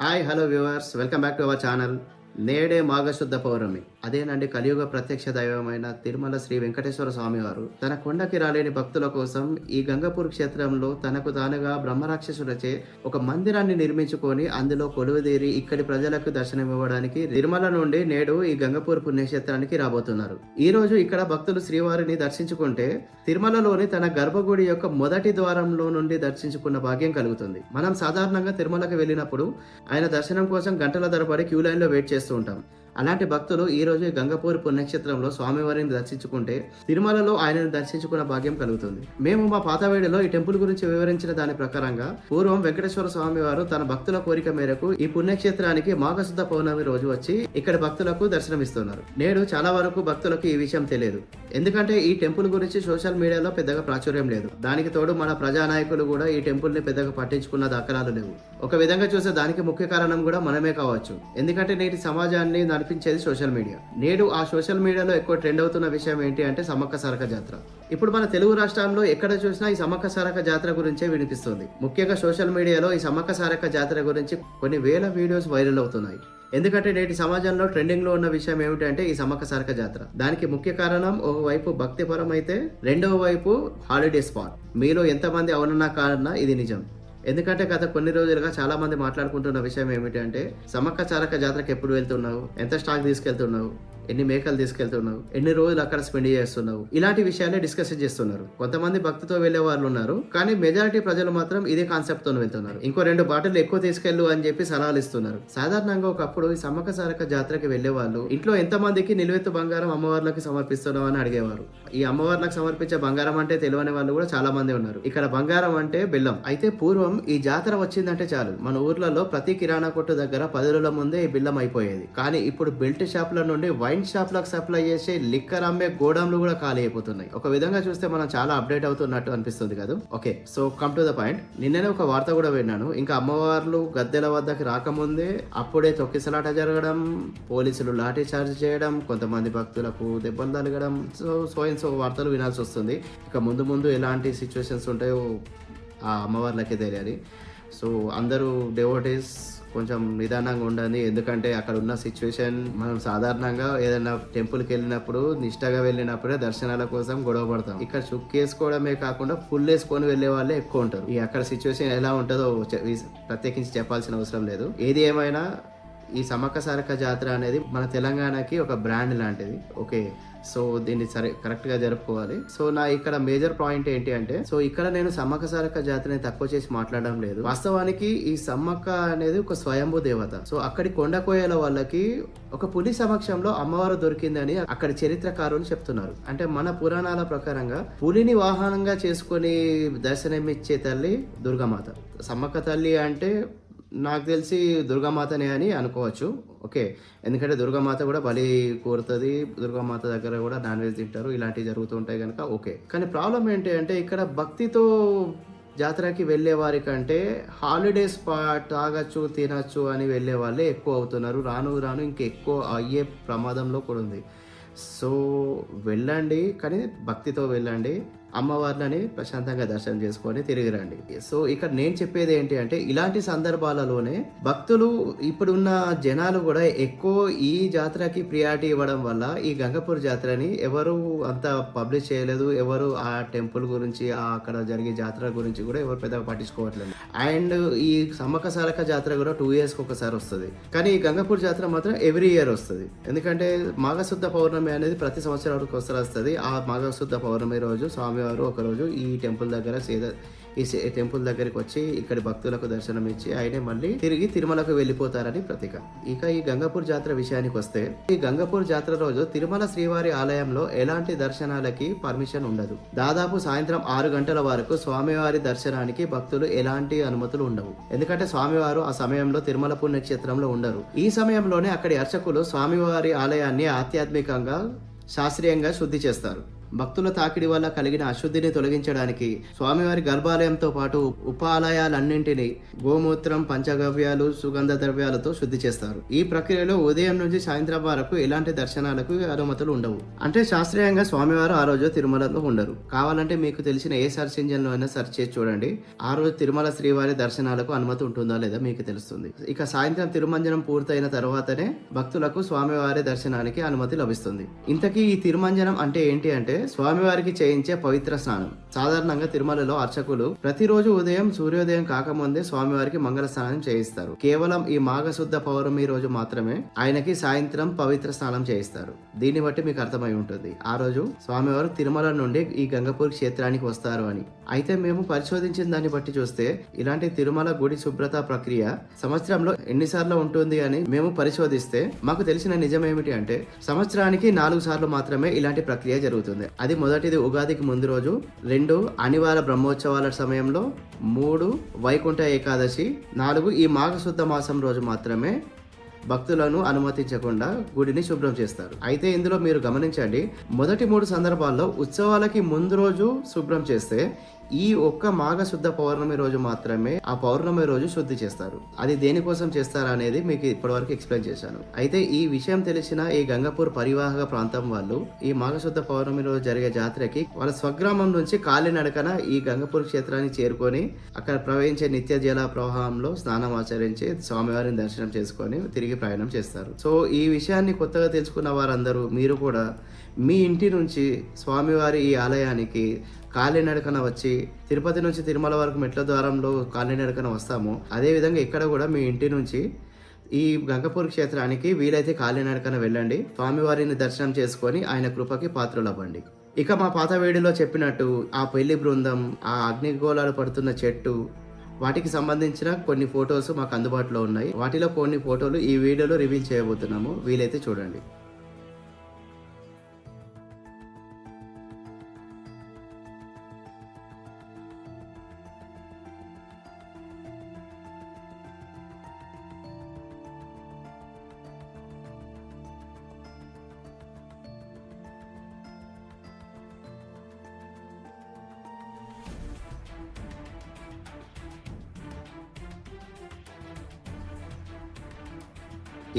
Hi, hello viewers, welcome back to our channel. నేడే మాఘశుద్ధ పౌర్ణమి అదేనండి కలియుగ ప్రత్యక్ష దైవమైన తిరుమల శ్రీ వెంకటేశ్వర స్వామివారు తన కొండకి రాలేని భక్తుల కోసం ఈ గంగపూర్ క్షేత్రంలో తనకు తానుగా బ్రహ్మరాక్షసులచే ఒక మందిరాన్ని నిర్మించుకొని అందులో కొలువుదేరి ఇక్కడి ప్రజలకు దర్శనమివ్వడానికి తిరుమల నుండి నేడు ఈ గంగపూర్ పుణ్యక్షేత్రానికి రాబోతున్నారు ఈ రోజు ఇక్కడ భక్తులు శ్రీవారిని దర్శించుకుంటే తిరుమలలోని తన గర్భగుడి యొక్క మొదటి ద్వారంలో నుండి దర్శించుకున్న భాగ్యం కలుగుతుంది మనం సాధారణంగా తిరుమలకు వెళ్ళినప్పుడు ఆయన దర్శనం కోసం గంటల ధరపడి క్యూ లైన్లో వెయిట్ చేస్తాం చేస్తూ ఉంటాం అలాంటి భక్తులు ఈ రోజే గంగపూరి పుణ్యక్షేత్రంలో స్వామివారిని దర్శించుకుంటే తిరుమలలో ఆయనను దర్శించుకున్న భాగ్యం కలుగుతుంది మేము మా పాతవేడిలో ఈ టెంపుల్ గురించి వివరించిన దాని ప్రకారంగా పూర్వం వెంకటేశ్వర స్వామి వారు తన భక్తుల కోరిక మేరకు ఈ పుణ్యక్షేత్రానికి మాఘశుద్ధ పౌర్ణమి రోజు వచ్చి ఇక్కడ భక్తులకు దర్శనమిస్తున్నారు నేడు చాలా వరకు భక్తులకు ఈ విషయం తెలియదు ఎందుకంటే ఈ టెంపుల్ గురించి సోషల్ మీడియాలో పెద్దగా ప్రాచుర్యం లేదు దానికి తోడు మన ప్రజానాయకులు కూడా ఈ టెంపుల్ ని పెద్దగా పట్టించుకున్న దాఖలాలు లేవు ఒక విధంగా చూసే దానికి ముఖ్య కారణం కూడా మనమే కావచ్చు ఎందుకంటే నేటి సమాజాన్ని దానికి కనిపించేది సోషల్ మీడియా నేడు ఆ సోషల్ మీడియాలో ఎక్కువ ట్రెండ్ అవుతున్న విషయం ఏంటి అంటే సమ్మక్క సారక జాతర ఇప్పుడు మన తెలుగు రాష్ట్రాల్లో ఎక్కడ చూసినా ఈ సమ్మక్క సారక జాతర గురించే వినిపిస్తుంది ముఖ్యంగా సోషల్ మీడియాలో ఈ సమ్మక్క సారక జాతర గురించి కొన్ని వేల వీడియోస్ వైరల్ అవుతున్నాయి ఎందుకంటే నేటి సమాజంలో ట్రెండింగ్ లో ఉన్న విషయం ఏమిటంటే ఈ సమ్మక్క సారక జాతర దానికి ముఖ్య కారణం ఒకవైపు భక్తిపరం అయితే రెండవ వైపు హాలిడే స్పాట్ మీలో ఎంతమంది అవునన్నా కారణ ఇది నిజం ఎందుకంటే గత కొన్ని రోజులుగా చాలా మంది మాట్లాడుకుంటున్న విషయం ఏమిటంటే సమక్క చారక జాతరకు ఎప్పుడు వెళ్తున్నావు ఎంత స్టాక్ తీసుకెళ్తున్నావు ఎన్ని మేకలు తీసుకెళ్తున్నావు ఎన్ని రోజులు అక్కడ స్పెండ్ చేస్తున్నావు ఇలాంటి విషయాలే డిస్కషన్ చేస్తున్నారు కొంతమంది భక్తితో వెళ్లే వాళ్ళు ఉన్నారు కానీ మెజారిటీ ప్రజలు మాత్రం ఇదే కాన్సెప్ట్ తో వెళ్తున్నారు ఇంకో రెండు బాటిల్ ఎక్కువ తీసుకెళ్ళు అని చెప్పి సలహాలు ఇస్తున్నారు సాధారణంగా ఒకప్పుడు ఈ సమ్మక సారక జాతరకి వెళ్లే వాళ్ళు ఇంట్లో ఎంత మందికి నిలువెత్తు బంగారం అమ్మవార్లకు సమర్పిస్తున్నావు అని అడిగేవారు ఈ అమ్మవార్లకు సమర్పించే బంగారం అంటే తెలియని వాళ్ళు కూడా చాలా మంది ఉన్నారు ఇక్కడ బంగారం అంటే బెల్లం అయితే పూర్వం ఈ జాతర వచ్చిందంటే చాలు మన ఊర్లలో ప్రతి కిరాణా కొట్టు దగ్గర పది రోజుల ముందే ఈ బెల్లం అయిపోయేది కానీ ఇప్పుడు బెల్ట్ షాప్ల నుండి వైన్ షాప్లకు సప్లై చేసే లిక్కర్ అమ్మే గోడౌన్లు కూడా ఖాళీ అయిపోతున్నాయి ఒక విధంగా చూస్తే మనం చాలా అప్డేట్ అవుతున్నట్టు అనిపిస్తుంది కదా okay so come to the point నిన్ననే ఒక వార్త కూడా విన్నాను ఇంకా అమ్మవార్లు గద్దెల వద్దకి రాకముందే అప్పుడే తొక్కిసలాట జరగడం పోలీసులు లాఠీ చార్జ్ చేయడం కొంతమంది భక్తులకు దెబ్బలు తలగడం సో సో సో వార్తలు వినాల్సి వస్తుంది ఇక ముందు ముందు ఎలాంటి సిచ్యువేషన్స్ ఉంటాయో ఆ అమ్మవార్లకే తెలియాలి సో అందరూ డెవోటీస్ కొంచెం నిదానంగా ఉండండి ఎందుకంటే అక్కడ ఉన్న సిచ్యువేషన్ మనం సాధారణంగా ఏదైనా టెంపుల్కి వెళ్ళినప్పుడు నిష్ఠగా వెళ్ళినప్పుడే దర్శనాల కోసం గొడవ పడతాం ఇక్కడ చుక్ వేసుకోవడమే కాకుండా ఫుల్ వేసుకొని వెళ్ళే వాళ్ళే ఎక్కువ ఉంటారు ఈ అక్కడ సిచ్యువేషన్ ఎలా ఉంటుందో ప్రత్యేకించి చెప్పాల్సిన అవసరం లేదు ఏది ఏమైనా ఈ సమక సారక జాతర అనేది మన తెలంగాణకి ఒక బ్రాండ్ లాంటిది ఓకే సో దీన్ని సరే కరెక్ట్గా జరుపుకోవాలి సో నా ఇక్కడ మేజర్ పాయింట్ ఏంటి అంటే సో ఇక్కడ నేను సమ్మక్క సారక జాతరని తక్కువ చేసి మాట్లాడడం లేదు వాస్తవానికి ఈ సమ్మక్క అనేది ఒక స్వయంభూ దేవత సో అక్కడి కొండకోయల వాళ్ళకి ఒక పులి సమక్షంలో అమ్మవారు దొరికిందని అక్కడ చరిత్రకారులు చెప్తున్నారు అంటే మన పురాణాల ప్రకారంగా పులిని వాహనంగా చేసుకొని దర్శనమిచ్చే తల్లి దుర్గామాత సమ్మక్క తల్లి అంటే నాకు తెలిసి దుర్గామాతనే అని అనుకోవచ్చు ఓకే ఎందుకంటే దుర్గామాత కూడా బలి కోరుతుంది దుర్గామాత దగ్గర కూడా నాన్ వెజ్ తింటారు ఇలాంటివి జరుగుతూ ఉంటాయి కనుక ఓకే కానీ ప్రాబ్లం ఏంటి అంటే ఇక్కడ భక్తితో జాతరకి వెళ్ళే వారి కంటే హాలిడేస్ తాగచ్చు తినచ్చు అని వెళ్ళే వాళ్ళే ఎక్కువ అవుతున్నారు రాను రాను ఇంకా ఎక్కువ అయ్యే ప్రమాదంలో కూడా ఉంది సో వెళ్ళండి కానీ భక్తితో వెళ్ళండి అమ్మవార్లని ప్రశాంతంగా దర్శనం చేసుకొని తిరిగి రండి సో ఇక్కడ నేను చెప్పేది ఏంటి అంటే ఇలాంటి సందర్భాలలోనే భక్తులు ఇప్పుడున్న జనాలు కూడా ఎక్కువ ఈ జాతరకి ప్రియారిటీ ఇవ్వడం వల్ల ఈ గంగపూర్ జాతరని ఎవరు అంత పబ్లిష్ చేయలేదు ఎవరు ఆ టెంపుల్ గురించి ఆ అక్కడ జరిగే జాతర గురించి కూడా ఎవరు పెద్దగా పట్టించుకోవట్లేదు అండ్ ఈ సమ్మక సాలక జాతర కూడా టూ ఇయర్స్కి ఒకసారి వస్తుంది కానీ ఈ గంగపూర్ జాతర మాత్రం ఎవ్రీ ఇయర్ వస్తుంది ఎందుకంటే మాఘశుద్ధ పౌర్ణమి అనేది ప్రతి సంవత్సరం ఒకసారి వస్తుంది ఆ మాఘశుద్ధ పౌర్ణమి రోజు స్వామి స్వామివారు ఒకరోజు ఈ టెంపుల్ దగ్గర సేద ఈ టెంపుల్ దగ్గరికి వచ్చి ఇక్కడి భక్తులకు దర్శనం ఇచ్చి ఆయనే మళ్ళీ తిరిగి తిరుమలకు వెళ్ళిపోతారని ప్రతీక ఇక ఈ గంగపూర్ జాతర విషయానికి వస్తే ఈ గంగపూర్ జాతర రోజు తిరుమల శ్రీవారి ఆలయంలో ఎలాంటి దర్శనాలకి పర్మిషన్ ఉండదు దాదాపు సాయంత్రం ఆరు గంటల వరకు స్వామివారి దర్శనానికి భక్తులు ఎలాంటి అనుమతులు ఉండవు ఎందుకంటే స్వామివారు ఆ సమయంలో తిరుమల పుణ్యక్షేత్రంలో ఉండరు ఈ సమయంలోనే అక్కడి అర్చకులు స్వామివారి ఆలయాన్ని ఆధ్యాత్మికంగా శాస్త్రీయంగా శుద్ధి చేస్తారు భక్తుల తాకిడి వల్ల కలిగిన అశుద్ధిని తొలగించడానికి స్వామివారి గర్భాలయంతో పాటు ఉపాలయాలన్నింటినీ గోమూత్రం పంచగవ్యాలు సుగంధ ద్రవ్యాలతో శుద్ధి చేస్తారు ఈ ప్రక్రియలో ఉదయం నుంచి సాయంత్రం వరకు ఎలాంటి దర్శనాలకు అనుమతులు ఉండవు అంటే శాస్త్రీయంగా స్వామివారు ఆ రోజు తిరుమలలో ఉండరు కావాలంటే మీకు తెలిసిన ఏ సర్చ్ ఇంజన్లో అయినా సర్చ్ చేసి చూడండి ఆ రోజు తిరుమల శ్రీవారి దర్శనాలకు అనుమతి ఉంటుందా లేదా మీకు తెలుస్తుంది ఇక సాయంత్రం తిరుమంజనం పూర్తయిన తర్వాతనే భక్తులకు స్వామివారి దర్శనానికి అనుమతి లభిస్తుంది ఇంతకీ ఈ తిరుమంజనం అంటే ఏంటి అంటే స్వామివారికి చేయించే పవిత్ర స్నానం సాధారణంగా తిరుమలలో అర్చకులు ప్రతిరోజు ఉదయం సూర్యోదయం కాకముందే స్వామివారికి మంగళ స్నానం చేయిస్తారు కేవలం ఈ మాఘశుద్ధ పౌర్ణమి రోజు మాత్రమే ఆయనకి సాయంత్రం పవిత్ర స్నానం చేయిస్తారు దీన్ని బట్టి మీకు అర్థమై ఉంటుంది ఆ రోజు స్వామివారు తిరుమల నుండి ఈ గంగపూర్ క్షేత్రానికి వస్తారు అని అయితే మేము పరిశోధించిన దాన్ని బట్టి చూస్తే ఇలాంటి తిరుమల గుడి శుభ్రత ప్రక్రియ సంవత్సరంలో ఎన్నిసార్లు ఉంటుంది అని మేము పరిశోధిస్తే మాకు తెలిసిన నిజం ఏమిటి అంటే సంవత్సరానికి నాలుగు సార్లు మాత్రమే ఇలాంటి ప్రక్రియ జరుగుతుంది అది మొదటిది ఉగాదికి ముందు రోజు రెండు అనివార బ్రహ్మోత్సవాల సమయంలో మూడు వైకుంఠ ఏకాదశి నాలుగు ఈ మాఘశుద్ధ మాసం రోజు మాత్రమే భక్తులను అనుమతించకుండా గుడిని శుభ్రం చేస్తారు అయితే ఇందులో మీరు గమనించండి మొదటి మూడు సందర్భాల్లో ఉత్సవాలకి ముందు రోజు శుభ్రం చేస్తే ఈ ఒక్క మాఘశుద్ధ పౌర్ణమి రోజు మాత్రమే ఆ పౌర్ణమి రోజు శుద్ధి చేస్తారు అది దేనికోసం చేస్తారా అనేది మీకు ఇప్పటివరకు ఎక్స్ప్లెయిన్ చేశాను అయితే ఈ విషయం తెలిసిన ఈ గంగపూర్ పరివాహక ప్రాంతం వాళ్ళు ఈ మాఘశుద్ధ పౌర్ణమి రోజు జరిగే జాతరకి వాళ్ళ స్వగ్రామం నుంచి కాలినడకన ఈ గంగపూర్ క్షేత్రాన్ని చేరుకొని అక్కడ ప్రవహించే నిత్య జల ప్రవాహంలో స్నానం ఆచరించి స్వామివారిని దర్శనం చేసుకొని తిరిగి తిరిగి ప్రయాణం చేస్తారు సో ఈ విషయాన్ని కొత్తగా తెలుసుకున్న వారందరూ మీరు కూడా మీ ఇంటి నుంచి స్వామివారి ఈ ఆలయానికి కాలినడకన వచ్చి తిరుపతి నుంచి తిరుమల వరకు మెట్ల ద్వారంలో కాలినడకన వస్తాము అదేవిధంగా ఇక్కడ కూడా మీ ఇంటి నుంచి ఈ గంగపూర్ క్షేత్రానికి వీలైతే కాలినడకన వెళ్ళండి స్వామివారిని దర్శనం చేసుకొని ఆయన కృపకి పాత్రులవ్వండి ఇక మా పాత వేడిలో చెప్పినట్టు ఆ పెళ్లి బృందం ఆ అగ్నిగోళాలు పడుతున్న చెట్టు వాటికి సంబంధించిన కొన్ని ఫోటోస్ మాకు అందుబాటులో ఉన్నాయి వాటిలో కొన్ని ఫోటోలు ఈ వీడియోలో రివీల్ చేయబోతున్నాము వీలైతే చూడండి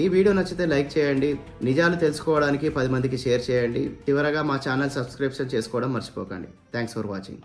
ఈ వీడియో నచ్చితే లైక్ చేయండి నిజాలు తెలుసుకోవడానికి పది మందికి షేర్ చేయండి చివరగా మా ఛానల్ సబ్స్క్రిప్షన్ చేసుకోవడం మర్చిపోకండి థ్యాంక్స్ ఫర్ వాచింగ్